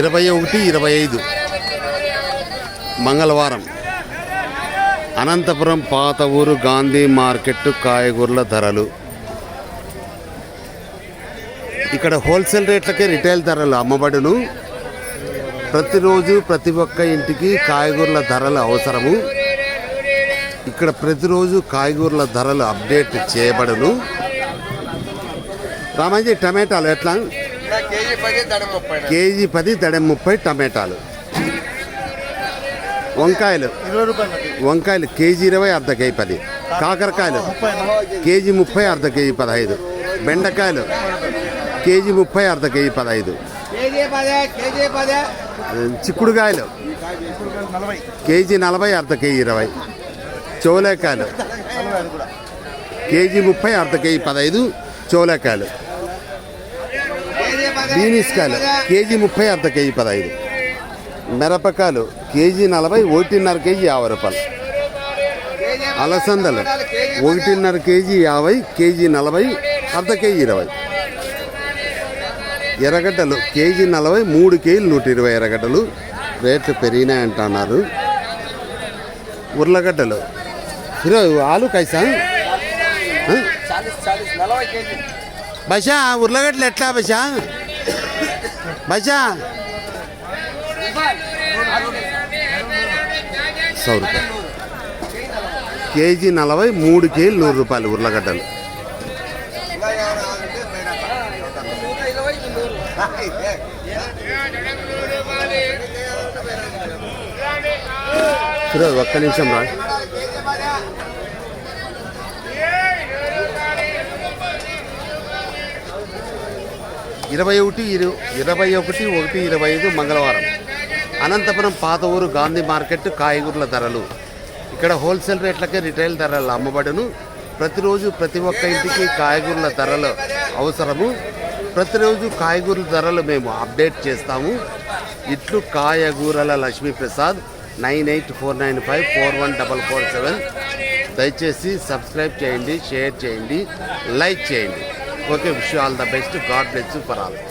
ఇరవై ఒకటి ఇరవై ఐదు మంగళవారం అనంతపురం పాత ఊరు గాంధీ మార్కెట్ కాయగూరల ధరలు ఇక్కడ హోల్సేల్ రేట్లకే రిటైల్ ధరలు అమ్మబడును ప్రతిరోజు ప్రతి ఒక్క ఇంటికి కాయగూరల ధరలు అవసరము ఇక్కడ ప్రతిరోజు కాయగూరల ధరలు అప్డేట్ చేయబడును రామాజీ టమాటాలు ఎట్లా కేజీ పది దడ ముప్పై టమాటాలు వంకాయలు వంకాయలు కేజీ ఇరవై అర్ధ కేజీ పది కాకరకాయలు కేజీ ముప్పై అర్ధ కేజీ పదహైదు బెండకాయలు కేజీ ముప్పై అర్ధ కేజీ పదహైదు చిక్కుడుకాయలు కేజీ నలభై అర్ధ కేజీ ఇరవై చోలేకాయలు కేజీ ముప్పై అర్ధ కేజీ పదహైదు చోలేకాయలు బీనిస్కాయలు కేజీ ముప్పై అర్ధ కేజీ పదహైదు మిరపకాయలు కేజీ నలభై ఒకటిన్నర కేజీ యాభై రూపాయలు అలసందలు ఒకటిన్నర కేజీ యాభై కేజీ నలభై అర్ధ కేజీ ఇరవై ఎర్రగడ్డలు కేజీ నలభై మూడు కేజీలు నూట ఇరవై ఎర్రగడ్డలు రేట్లు పెరిగినాయంటున్నారు ఉర్లగడ్డలు ఇరవై ఆలు కైసా బషా ఉర్లగడ్డలు ఎట్లా బషా भाईजान సౌ रूपये కేజీ నలభై మూడు కేజీలు నూరు రూపాయలు ఉర్లగడ్డలు ఒక్క నిమిషం రా ఇరవై ఒకటి ఇరవై ఒకటి ఒకటి ఇరవై ఐదు మంగళవారం అనంతపురం పాత ఊరు గాంధీ మార్కెట్ కాయగూరల ధరలు ఇక్కడ హోల్సేల్ రేట్లకే రిటైల్ ధరలు అమ్మబడును ప్రతిరోజు ప్రతి ఒక్క ఇంటికి కాయగూరల ధరలు అవసరము ప్రతిరోజు కాయగూరల ధరలు మేము అప్డేట్ చేస్తాము ఇట్లు కాయగూరల Lakshmiprasad nine eight four nine five four one double four seven దయచేసి సబ్స్క్రైబ్ చేయండి షేర్ చేయండి లైక్ చేయండి Okay, wish you all the best. God bless you for all.